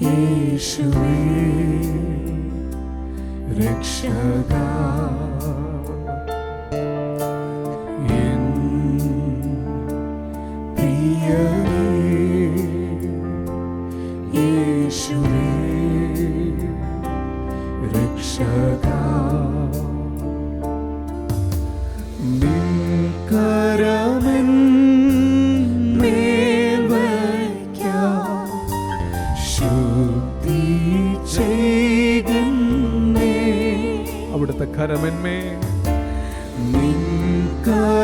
യേശുവേ രക്ഷക യേശുവേ രക്ഷക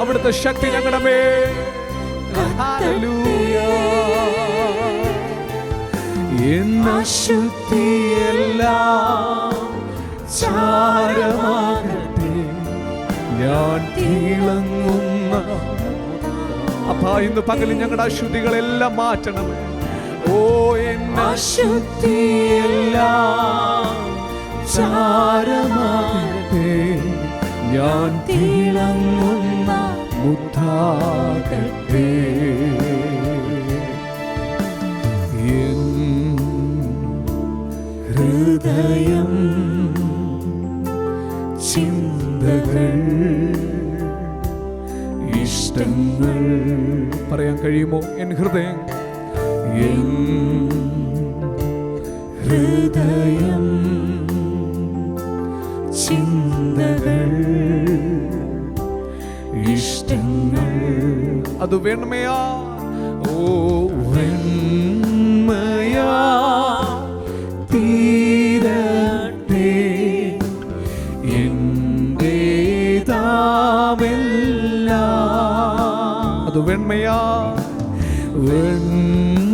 അവിടുത്തെ ശക്തി ഞങ്ങളുടെ മേൽ. എന്ന ശുദ്ധിയെല്ലാം ചാരമാകട്ടെ. ഞാൻ തിളങ്ങുന്ന അപ്പാ ഇന്ന് പകലിൽ ഞങ്ങളുടെ അശുദ്ധികളെല്ലാം മാറ്റണം ഓ എന്ന അശുദ്ധിയെല്ലാം ചാരമാകട്ടെ. ഞാൻ തിളങ്ങുന്ന മുദ്ധാകട്ടെ ഹൃദയം ചിന്തകൾ ഇഷ്ടങ്ങൾ. പറയാൻ കഴിയുമോ എൻ ഹൃദയം? എൻ ഹൃദയം ചിന്തകൾ അത് വെണ്മയാ? ഓ വെണ്മയാ. തീരട്ടെ എന്റേതാമെല്ലാം അത് വെണ്മയാ? വെണ്മയാ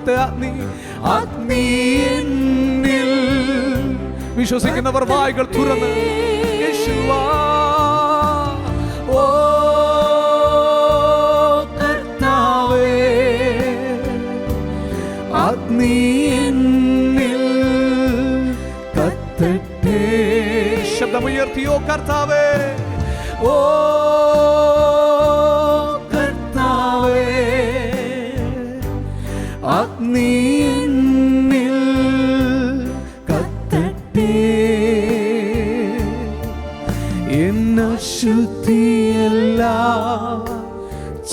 അവിടുത്തെ അഗ്നി അഗ്നി വിശ്വസിക്കുന്നവർ വായികൾ തുറന്ന് യേശുവാ. ഓ കർത്താവേ അഗ്നി ശബ്ദമുയർത്തിയോ കർത്താവേ. ഓ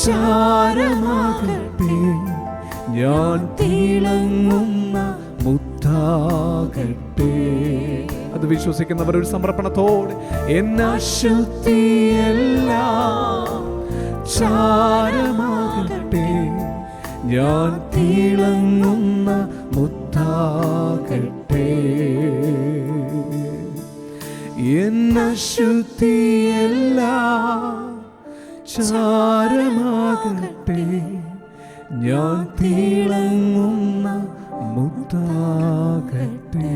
ചാരമാകട്ടെ ഞാൻ തിളങ്ങുന്ന മുത്താകട്ടെ. അത് വിശ്വസിക്കുന്നവർ ഒരു സമർപ്പണത്തോടെ. എന്ന ശുദ്ധിയല്ല ചാരമാകട്ടെ ഞാൻ തിളങ്ങുന്ന മുത്താകട്ടെ. എന്ന ശുദ്ധിയെല്ലാം ചാരമാകട്ടെ ഞാൻ തിളങ്ങുന്ന മുത്താകട്ടെ.